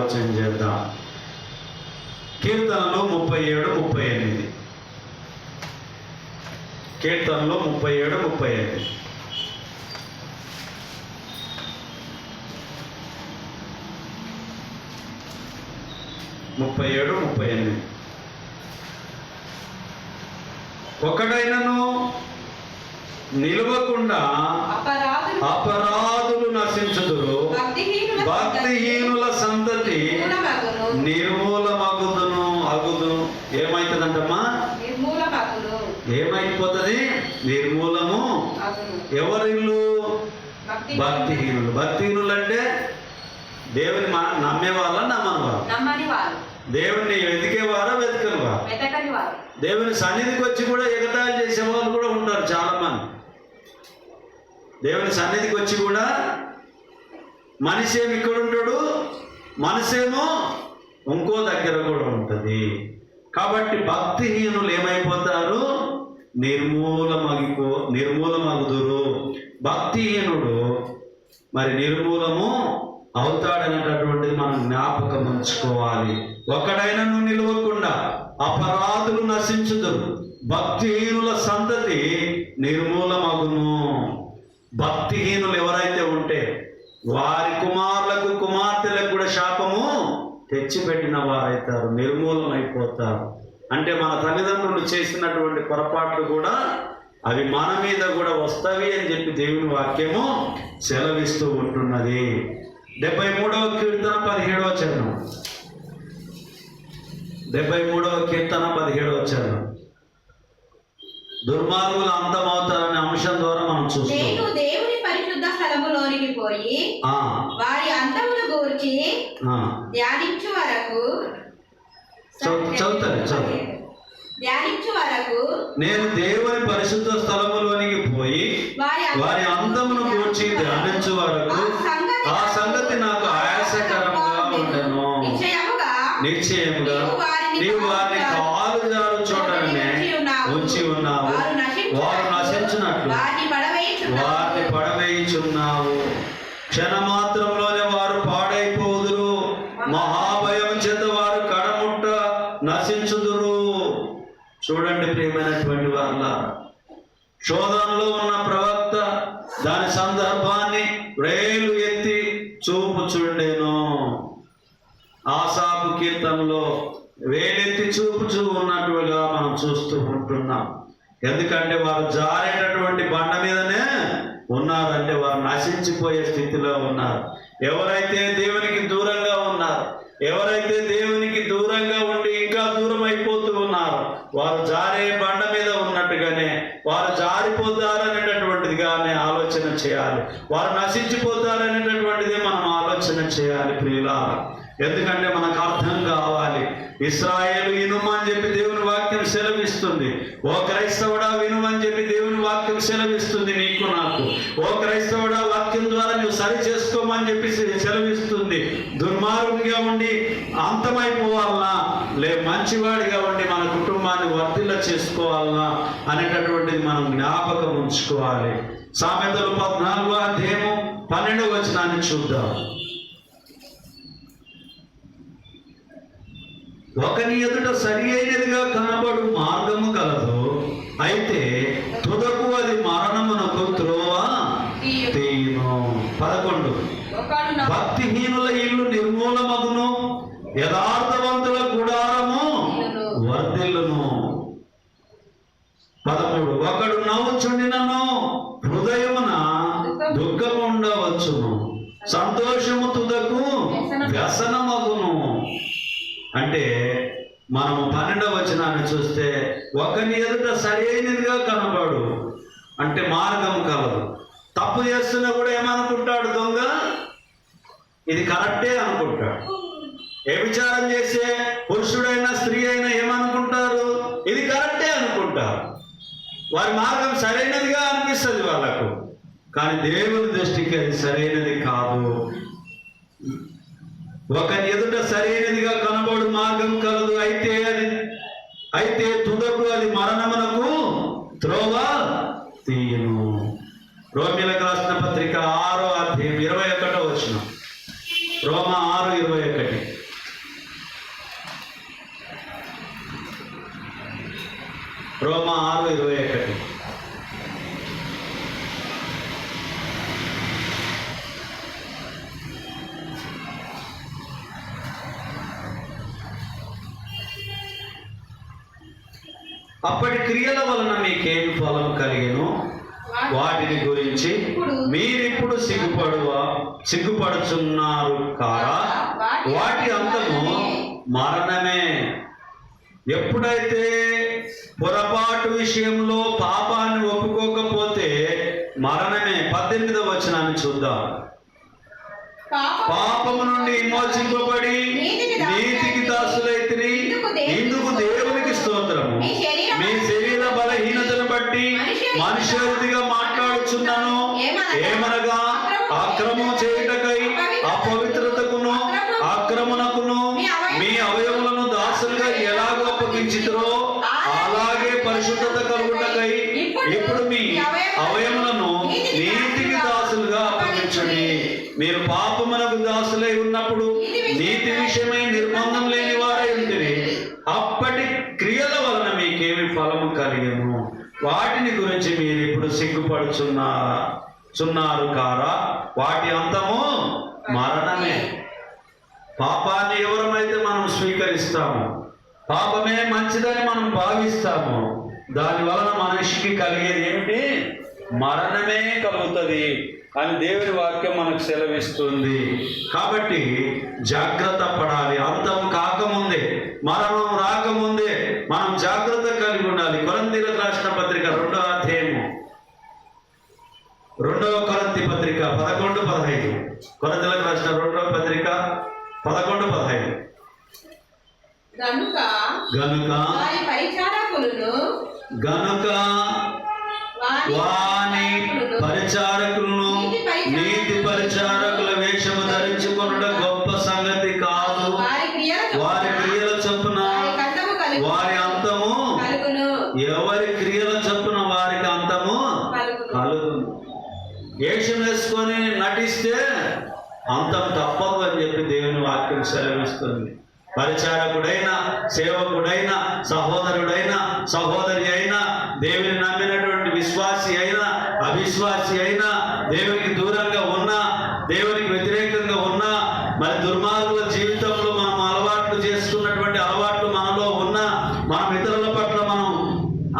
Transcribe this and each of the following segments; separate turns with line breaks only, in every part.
ఆలోచన చేద్దాం. కీర్తనలు ముప్పై ఏడు ముప్పై ఎనిమిది. కీర్తనలు ముప్పై ఏడు ముప్పై ఎనిమిది. ముప్పై ఏడు ముప్పై ఎనిమిది. ఒకడైనను నిలవకుండా
అపరాధులు
అపరాధులు నశించుదురు.
భక్తిహీనుల
సంతతి. నిర్మూలమగుదును అగుదును. ఏమైతుందంటమ్మా. ఏమైపోతుంది? నిర్మూలము. ఎవరిల్లు?
భక్తి-
భక్తిహీనులు. భక్తిహీనులు. అంటే దేవుని మా నమ్మే వాళ్ళ నమ్మని వాళ్ళ దేవుని వెతికేవారా వెతకని వారు
వెతకని వారు
దేవుని సన్నిధికి వచ్చి కూడా ఎగతాళి చేసే వాళ్ళు కూడా ఉంటారు చాలా మంది దేవుని సన్నిధికి వచ్చి కూడా మనిషి ఏమి ఇక్కడ ఉంటాడు మనసేమో ఇంకో దగ్గర కూడా ఉంటుంది. కాబట్టి భక్తిహీనులు ఏమైపోతారు? నిర్మూలమగిపో నిర్మూలమగుదురు. భక్తిహీనుడు మరి నిర్మూలము అవుతాడనేటటువంటిది మనం జ్ఞాపకం ఉంచుకోవాలి. ఒకడైనను నిలవకుండా అపరాధులు నశించుదురు. భక్తిహీనుల సంతతి నిర్మూలమగును. భక్తిహీనులు ఎవరైతే ఉంటే వారి కుమారులకు కుమార్తెలకు కూడా శాపము తెచ్చిపెట్టిన వారైతారు నిర్మూలమైపోతారు. అంటే మన తల్లిదండ్రులు చేసినటువంటి పొరపాట్లు కూడా అవి మన మీద కూడా వస్తాయి అని చెప్పి దేవుని వాక్యము సెలవిస్తూ ఉంటున్నది. డెబ్బై మూడవ కీర్తన పదిహేడవ చరణం. డెబ్బై మూడవ కీర్తన పదిహేడవ చరణం. దుర్మార్గులు అంతమవుతారనే అంశం ద్వారా మనం
నేను
చూస్తాం
దేవుని పరిశుద్ధ స్థలములోనికి పోయి వారి అంతమును గూర్చి. ధ్యానించు వరకు
చదువు- చదువుతాను, చదువు.
ధ్యానించు వరకు
నేను దేవుని పరిశుద్ధ స్థలములోనికి పోయి
వారి
అందమును కూర్చి ధ్యానించు వరకు ఆ సంగతి నాకు ఆయాసకరంగా ఉండను.
నిశ్చయముగా
నీవు వారిని కాలు జారు చోటనే ఉంచి ఉన్నావు. వారు నశించినట్లు.
వారిని పడవేయుచున్నావు.
క్షణమాత్రంలోనే వారు పాడైపోదురు. మహాభయం చేత వారు కడముట్ట నశించుదురు. చూడండి ప్రియమైనటువంటి వాళ్ళ శోధనలో ఉన్న ప్రవక్త దాని సందర్భాన్ని రేలు ఎత్తి చూపుచుండెను. ఆసాపు కీర్తనలో వేలెత్తి చూపుచూ ఉన్నట్టుగా మనం చూస్తూ ఉంటున్నాం. ఎందుకంటే వారు జారేటటువంటి బండ మీదనే ఉన్నారంటే వారు నశించిపోయే స్థితిలో ఉన్నారు. ఎవరైతే దేవునికి దూరంగా ఉన్నారు ఎవరైతే దేవునికి దూరంగా ఉండి ఇంకా దూరం అయిపోతూ ఉన్నారు వారు జారే బండ మీద ఉన్నట్టుగానే వారు జారిపోతారనేటటువంటిదిగానే ఆలోచన చేయాలి. వారు నశించిపోతారనేటటువంటిది మనం ఆలోచన చేయాలి ప్రియుల ఎందుకంటే మనకు అర్థం కావాలి. ఇస్రాయేల్ వినుమని చెప్పి దేవుని వాక్యం సెలవిస్తుంది. ఓ క్రైస్తవుడా వినుమని చెప్పి దేవుని వాక్యం సెలవిస్తుంది నీకు నాకు. ఓ క్రైస్తవుడా వాక్యం ద్వారా నువ్వు సరి చేసుకోమని చెప్పి సెలవిస్తుంది. దుర్మార్గంగా ఉండి అంతమైపోవాలనా? లే మంచివాడిగా ఉండి మన కుటుంబాన్ని వర్తిల్ల చేసుకోవాలనా? అనేటటువంటిది మనం జ్ఞాపకం ఉంచుకోవాలి. సామెతలు పద్నాలుగు అధ్యాయము పన్నెండు వచనాన్ని చూద్దాం. ఒకని ఎదుట సరి అయినదిగా కనబడు మార్గము కలదు. అయితే తుదకు అది మరణమునకు త్రోవ తీయును. పదకొండు. భక్తిహీనుల ఇల్లు నిర్మూలమగును. యథార్థవంతుల గుడారము వర్ధిల్లును. పదమూడు. ఒకడు నవ్వుచుండినను. హృదయమున దుఃఖము ఉండవచ్చును సంతోషము తుదకు వ్యసనమగును. అంటే మనము పన్నెండవ వచనాన్ని చూస్తే ఒకని ఎదుట సరైనదిగా కనబడు అంటే మార్గం కలదు. తప్పు చేస్తున్నా కూడా ఏమనుకుంటాడు దొంగ? ఇది కరెక్టే అనుకుంటాడు. ఏ విచారం చేసే పురుషుడైనా స్త్రీ అయినా ఏమనుకుంటారు? ఇది కరెక్టే అనుకుంటారు. వారి మార్గం సరైనదిగా అనిపిస్తుంది వాళ్ళకు. కానీ దేవుని దృష్టికి అది సరైనది కాదు. ఒక ఎదుట సరైనదిగా కనబడు మార్గం కలదు. అయితే అది అయితే తుదకు అది మరణమునకు త్రోవ తీయను. రోమిలకు రాసిన పత్రిక ఆరో అధ్యయం ఇరవై ఒకటో వచ్చిన రోమ ఆరు ఇరవై ఒకటి. రోమ ఆరు ఇరవై అప్పటి క్రియల వలన మీకేమి ఫలం కలిగెను? వాటిని గురించి మీరిప్పుడు సిగ్గుపడువా? సిగ్గుపడుచున్నారు కారా? వాటి అంతము మరణమే. ఎప్పుడైతే పొరపాటు విషయంలో పాపాన్ని ఒప్పుకోకపోతే మరణమే. పద్దెనిమిదవ వచనాన్ని చూద్దాం. పాపము నుండి విమోచింపబడి నీతికి దాసులైతిరి ఇందుకు దేవునికి బట్టి మనుష్యుడిగా మాట్లాడుచున్నాను. ఏమనగా? అక్రమం చేయుటకై సిగ్గుపడుచున్నారా చున్నారు కారా? వాటి అంతము మరణమే. పాపాన్ని ఎవరమైతే మనం స్వీకరిస్తాము పాపమే మంచిదని మనం భావిస్తాము దాని వలన మనిషికి కలిగేది ఏమిటి? మరణమే కలుగుతుంది అని దేవుని వాక్యం మనకు సెలవిస్తుంది. కాబట్టి జాగ్రత్త పడాలి. అంతం కాకముందే మరణం రాకముందే మనం జాగ్రత్త కలిగి ఉండాలి. కొరందీలకు రాసిన పత్రిక రెండవ అధ్యాయము రెండవ కొరంతి పత్రిక పదకొండు పదహైదు. కొరంతలకు రాసిన రెండవ పత్రిక పదకొండు పదహైదు.
గనుక
గనుక
వారి పరిచారకులను
గనుక వాని పరిచారకులను అంతం తప్పదు అని చెప్పి దేవుని వాక్యం సెలవిస్తుంది. పరిచారకుడైన సేవకుడైన సహోదరుడైన సహోదరి అయినా దేవుని నమ్మినటువంటి విశ్వాసి అయినా అవిశ్వాసి అయినా దేవునికి దూరంగా ఉన్నా దేవునికి వ్యతిరేకంగా ఉన్నా మరి దుర్మార్గుల జీవితం మనం అలవాట్లు చేసుకున్నటువంటి అలవాట్లు మనలో ఉన్నా మనం ఇతరుల పట్ల మనం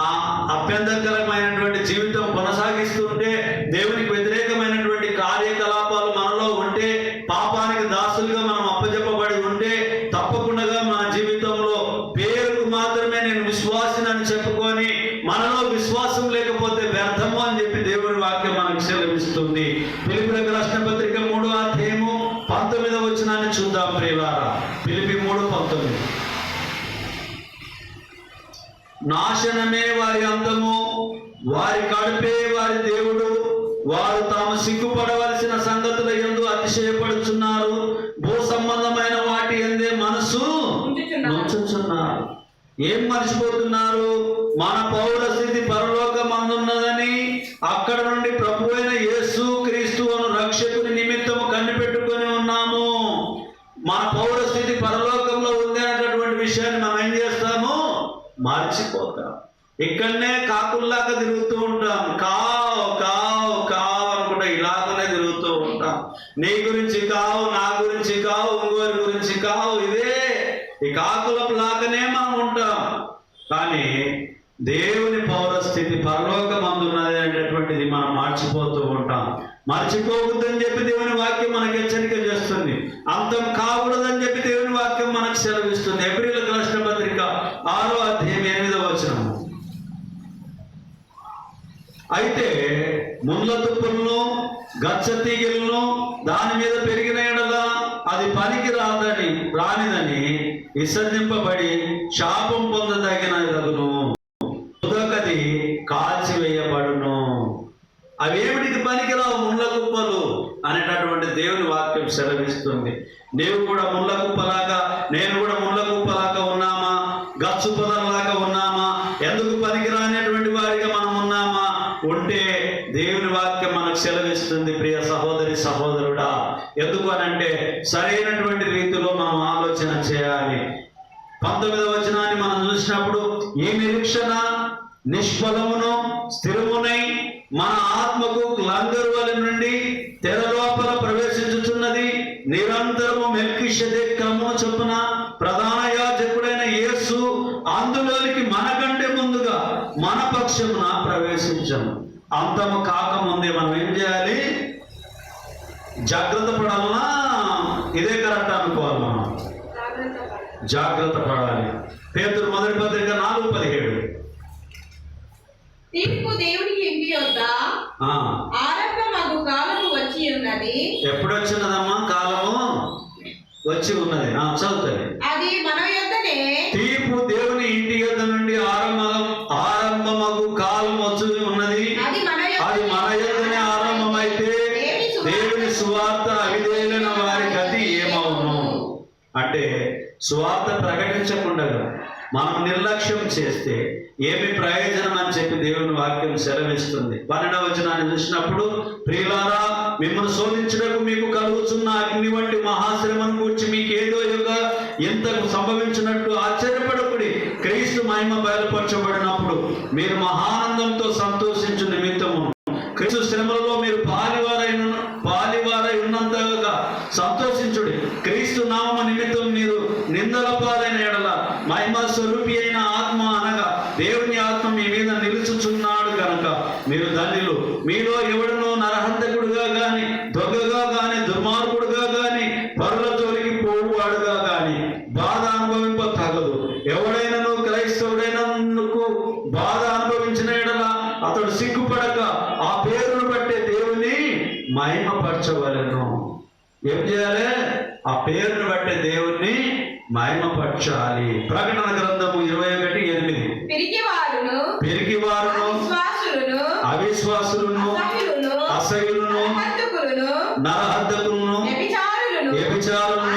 ఆ అభ్యంతరకరమైనటువంటి జీవితం కొనసాగిస్తుంటే దేవునికి వ్యతిరేకమైనటువంటి కార్యకలాపాలు మనలో ఉంటే పాపానికి దాసులుగా మనం అప్పజెప్పబడి ఉంటే తప్పకుండా మన జీవితంలో పేరుకు మాత్రమే నేను విశ్వాసినని చెప్పుకొని మనలో విశ్వాసం లేకపోతే వ్యర్థము అని చెప్పి దేవుని వాక్యం మనకు సెలవిస్తుంది. పిలిపిలకు రాసిన పత్రిక మూడో అధ్యాయము పంతొమ్మిదవ వచనాన్ని చూద్దాం ప్రియులారా. పిలిపి మూడు పంతొమ్మిది. నాశనమే వారి అంతము వారి కడుపే వారి దేవుడు వారు తాము సిగ్గుపడవలసిన సంగతుల ఎందు అతిశయపడుచున్నారు. భూ సంబంధమైన వాటి ఎందే మనసు ఏం మర్చిపోతున్నారు? మన పౌర స్థితి పరలోకమందున్నదని అక్కడ నుండి ప్రభు అయిన యేసు క్రీస్తు అను రక్షకుని నిమిత్తము కనిపెట్టుకొని ఉన్నాము. మన పౌరస్థితి పరలోకంలో ఉంది అనేటటువంటి విషయాన్ని మనం ఏం చేస్తాము? మర్చిపోతాం. ఇక్కడనే కాకుల్లాగా తిరుగుతూ ఉంటాం. కావు కావు కావు అనుకుంటా ఇలాగనే తిరుగుతూ ఉంటాం. నీ గురించి కావు నా గురించి కావు ఇంకోరి గురించి కావు ఇదే ఈ కాకుల లాగానే మనం ఉంటాం. కానీ దేవుని పౌరస్థితి పరలోకం మర్చిపోవద్దని మర్చిపోకూడదని చెప్పి దేవుని వాక్యం మనకు హెచ్చరిక చేస్తుంది. అంతం కాకూడదని చెప్పి దేవుని వాక్యం మనకు సెలవిస్తుంది. ఎబ్రిలకు రాష్ట్ర పత్రిక ఆరో అధ్యాయం ఎనిమిదవ వచ్చిన అయితే ముళ్ళ తుప్పులను గచ్చ తీగలను దాని మీద పెరిగిన ఎడల అది పనికి రాదని రానిదని విసర్జింపబడి శాపం పొందదగిన ఉదకది కాల్చివేయబడును. అవేమి ఉన్నటువంటి దేవుని వాక్యం సెలవిస్తుంది. నీవు కూడా ముళ్ళ కుప్పలాగా నేను కూడా ముళ్ళ కుప్పలాగా ఉన్నామా? గచ్చు పొదల్లాగా ఉన్నామా? ఎందుకు పనికిరానటువంటి వారిగా మనం ఉన్నామా? ఉంటే దేవుని వాక్యం మనకు సెలవిస్తుంది ప్రియ సహోదరి సహోదరుడా ఎందుకు అనంటే సరైనటువంటి రీతిలో మనం ఆలోచన చేయాలి. పంతొమ్మిదవ వచనాన్ని మనం చూసినప్పుడు ఈ నిరీక్షణ నిష్ఫలమును స్థిరమునై మన ఆత్మకు లంగరువల నుండి తెరలో నిరంతరము మెల్కిషదే క్రమము చొప్పున ప్రధాన యాజకుడైన యేసు అందులోనికి మనకంటే ముందుగా మన పక్షమున ప్రవేశించము. అంతము కాకముందే మనం ఏం చేయాలి? జాగ్రత్త పడాలన్నా ఇదే కరెక్ట్ అనుకోవాలి మనం.
జాగ్రత్త పడాలి.
పేతురు మొదటి పత్రిక నాలుగు పదిహేడు.
తీర్పు దేవునికి ఇంటి యొద్ద
ఆ,
ఆరంభమగు కాలము వచ్చి ఉన్నది.
ఎప్పుడు వచ్చినదమ్మా వచ్చి ఉన్నది. ఆ, చదువుతుంది
అది మన యొద్దనే.
తీర్పు దేవుని ఇంటి యొద్ద నుండి ఆరంభం ఆరంభమగు కాలం వచ్చి ఉన్నది.
అది మన
యొద్దనే. ఆరంభమైతే దేవుని సువార్త. అవిధేయులైన వారి గతి ఏమవును? అంటే సువార్త ప్రకటించకుండా మనం నిర్లక్ష్యం చేస్తే ఏమి ప్రయోజనం అని చెప్పి దేవుని వాక్యం సెలవిస్తుంది. పన్నెండవ వచనాన్ని చూసినప్పుడు ప్రియులారా మిమ్మల్ని శోధించడానికి మీకు కలుగుతున్న అగ్ని వంటి మహాశ్రమను కూర్చి మీకు ఏదో యొక్క ఎంతకు సంభవించినట్టు ఆశ్చర్యపడకుడి. క్రీస్తు మహిమ బయలుపరచబడినప్పుడు మీరు మహానందంతో సంతోషించు నిమిత్తము క్రీస్తు శ్రమలలో మీరు పాలివారై ఉన్న- పాలివారై ఉన్నంతగా సంతోషించుడి క్రీస్తు నామ నిమిత్తం మీరు నిందల పాలైన ఎడల మహిమ స్వరూపి అయిన ఆత్మ అనగా దేవుని ఆత్మ మీ మీద నిలుచుచున్నాడు కనుక మీరు ధన్యులు. మీలో ఎవడనో నరహద్దకులను
వ్యభిచారులను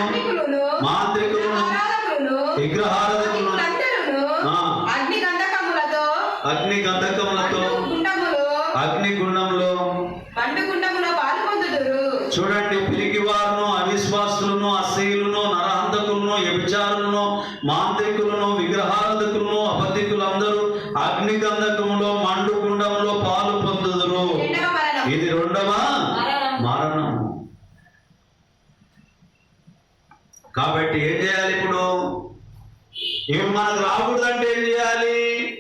ఏం మనకు రాకూడదంటే ఏం చేయాలి?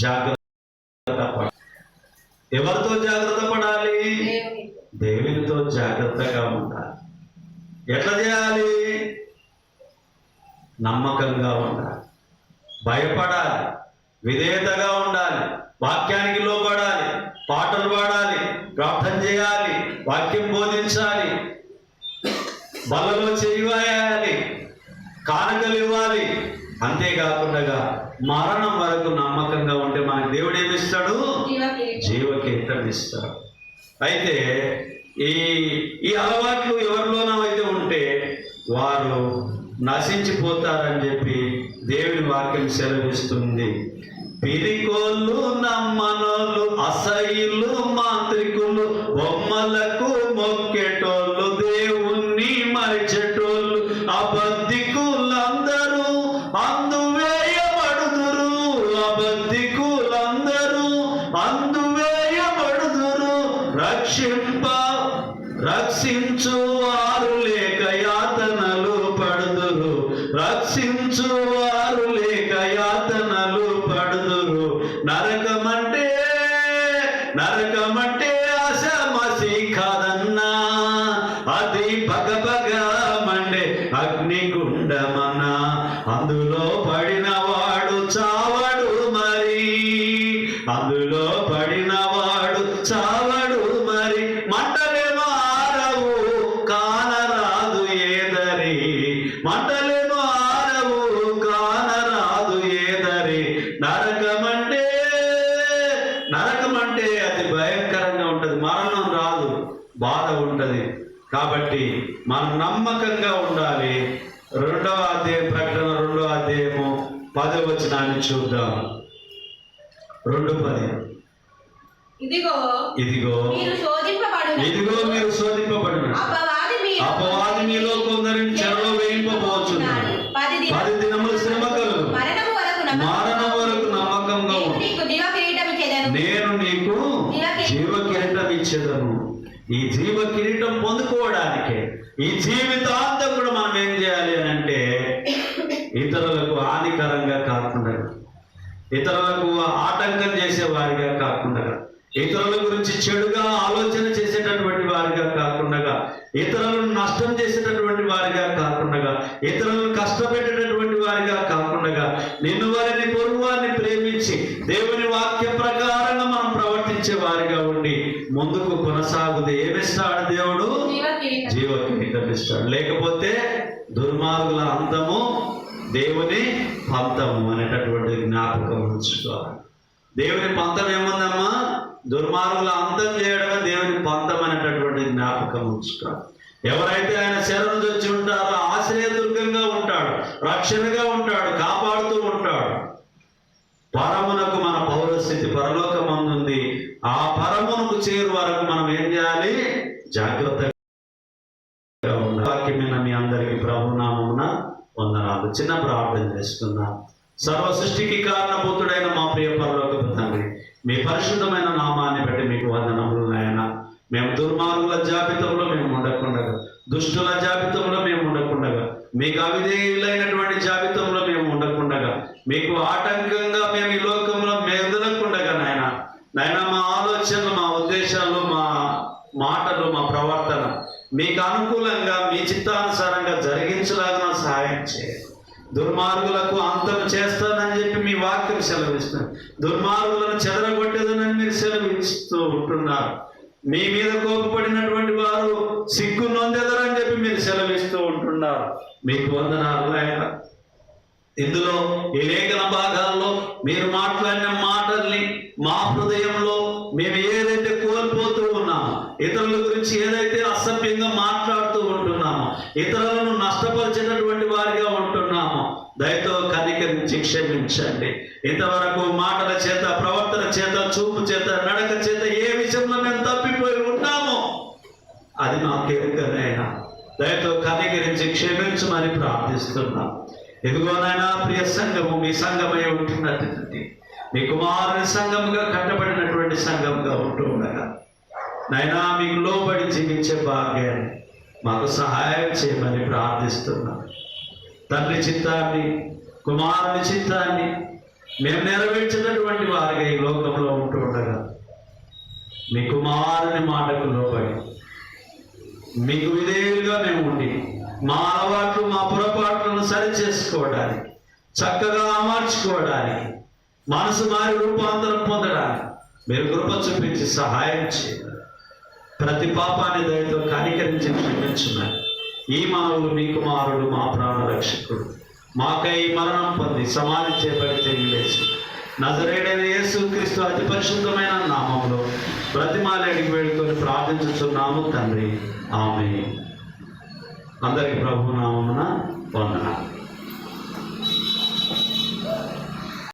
జాగ్రత్త
ఎవరితో జాగ్రత్త పడాలి? దేవునితో జాగ్రత్తగా ఉండాలి. ఎట్లా చేయాలి? నమ్మకంగా ఉండాలి. భయపడాలి. విధేయతగా ఉండాలి. వాక్యానికి లోపడాలి పాటలు పాడాలి. ప్రార్థన చేయాలి. వాక్యం బోధించాలి. బలలో చేయాలి కానుక అంతేకాకుండా మరణం వరకు నమ్మకంగా ఉంటే మనకి దేవుడు ఏమిస్తాడు?
జీవకిరీటం.
జీవకీర్తం ఇస్తారు అయితే ఈ ఈ అలవాట్లు ఎవరిలోనో అయితే ఉంటే వారు నశించిపోతారని చెప్పి దేవుని వాక్యం సెలవిస్తుంది. పిరికోళ్ళు నమ్మనోళ్ళు అసహ్యులు మాంత్రికులు బొమ్మలకు రక్షించు వచనాన్ని చూద్దాం. రెండు పది.
ఇదిగో
ఇదిగో. ఇదిగో మీరు శోధింపబడి
అపవాది మీలో
కొందరిని చెరలో వేయింపబోవచ్చు
పది
దినములు శ్రమ కలు
మరణం వరకు నమ్మకంగా
నేను నీకు జీవ కిరీటం
ఇచ్చేదను.
ఈ జీవ కిరీటం పొందుకోవడానికి ఈ జీవితాంతం కూడా మనం ఏం చేయాలి అని అంటే ఇతరులకు హానికరంగా కాకుండా ఇతరులకు ఆటంకం చేసే వారిగా కాకుండా ఇతరుల గురించి చెడుగా ఆలోచన చేసేటటువంటి వారిగా కాకుండా ఇతరులను నష్టం చేసేటటువంటి వారిగా కాకుండా ఇతరులను కష్టపెట్టేటటువంటి వారిగా కాకుండా నిన్ను వారిని పొరుగువారిని ప్రేమించి దేవుని వాక్య ప్రకారంగా మనం ప్రవర్తించే వారిగా ఉండి ముందుకు కొనసాగుతే ఏమిస్తాడు దేవుడు?
జీవ కిరీటం.
జీవ కిరీటం ఇస్తాడు. లేకపోతే దుర్మార్గుల అంతము దేవుని పంతము అనేటటువంటి జ్ఞాపకం ఉంచుకోవాలి. దేవుని పంతం ఏముందమ్మా? దుర్మార్గులు అంతం చేయడమే దేవుని పంతం అనేటటువంటి జ్ఞాపకం ఉంచుకోవాలి. ఎవరైతే ఆయన శరణు వచ్చి ఉంటారో ఆశ్రయదుర్గంగా ఉంటాడు రక్షణగా ఉంటాడు కాపాడుతూ ఉంటాడు. పరమ మన పౌరస్థితి పరలోకమందుంది ఆ పరమునకు చేరు వరకు మనం ఏం చేయాలి జాగ్రత్తగా ఉండాలి. వాక్యమైన మీ అందరికి ప్రభునామమున చిన్న ప్రార్థన చేసుకుందాం సర్వ సృష్టికి కారణభూతుడైన మా ప్రియ పరలోక తండ్రి మీ పరిశుద్ధమైన నామాన్ని బట్టి మీకు వందనములు నాయన. మేము దుర్మార్గుల జాబితాలో మేము ఉండకుండా దుష్టుల జాబితంలో మేము ఉండకుండా మీకు అవిధేయులైనటువంటి జాబితాలో మేము ఉండకుండా మీకు ఆటంకంగా మేము ఈ లోకంలో మెదలకుండా నాయన నాయన మా ఆలోచనలు మా ఉద్దేశాలు మా మాటలు మా ప్రవర్తన మీకు అనుకూలంగా మీ చిత్తానుసారంగా జరిగించలాగా సహాయం చేయండి దుర్మార్గులకు అంతం చేస్తానని చెప్పి మీ వాక్యం సెలవిస్తారు దుర్మార్గులను చెదరగొట్టేదనని మీరు సెలవిస్తూ ఉంటున్నారు. మీ మీద కోపపడినటువంటి వారు సిగ్గు నొందెదరని చెప్పి మీరు సెలవిస్తూ ఉంటున్నారు. మీకు వందనాలు ఆయన ఇందులో ఈ లేఖన భాగాల్లో మీరు మాట్లాడిన మాటల్ని మా హృదయంలో మేము ఏదైతే కోల్పోతూ ఉన్నామో ఇతరుల గురించి ఏదైతే అసభ్యంగా మాట్లాడుతూ ఉంటున్నామో ఇతరులను నష్టపరిచినటువంటి దయతో కనికరించి క్షమించండి. ఇంతవరకు మాటల చేత ప్రవర్తన చేత చూపు చేత నడక చేత ఏ విషయంలో మేము తప్పిపోయి ఉన్నామో అది నాకు ఎరుకనైనా దయతో కనికరించి క్షమించమని ప్రార్థిస్తున్నాం. ఎదుగోనైనా ప్రియ సంఘము మీ సంఘమై ఉంటున్నటువంటి మీ కుమారుని సంఘముగా కట్టబడినటువంటి సంఘముగా ఉంటూ ఉండగా నైనా మీకు లోబడి జీవించే భాగ్యాన్ని మాకు సహాయం చేయమని ప్రార్థిస్తున్నాను తండ్రి చిత్తాన్ని కుమారుని చిత్తాన్ని మేము నెరవేర్చినటువంటి వారిగా ఈ లోకంలో ఉంటూ ఉండగా మీ కుమారుని మాటకు లోబడి మీకు విధేయులుగా మేము ఉండి మా అలవాట్లు మా పొరపాట్లను సరి చేసుకోవడానికి చక్కగా అమర్చుకోవడానికి మనసు మారి రూపాంతరం పొందడానికి మీరు కృప చూపించి సహాయం చేయాలి ప్రతి పాపాన్ని దయతో కనికరించి క్షమించున్నారు ఈ మానవుడు మీ కుమారుడు మా ప్రాణ రక్షకుడు. మాకై మరణం పొంది సమాధి చేపడి తెలియలేసి నజరేడైన యేసు క్రీస్తు అతి పరిశుద్ధమైన నామంలో ప్రతిమాలేడికి వేడుకొని ప్రార్థించుతున్నాము తండ్రి. ఆమె అందరికి ప్రభు నామమున వందనాలు.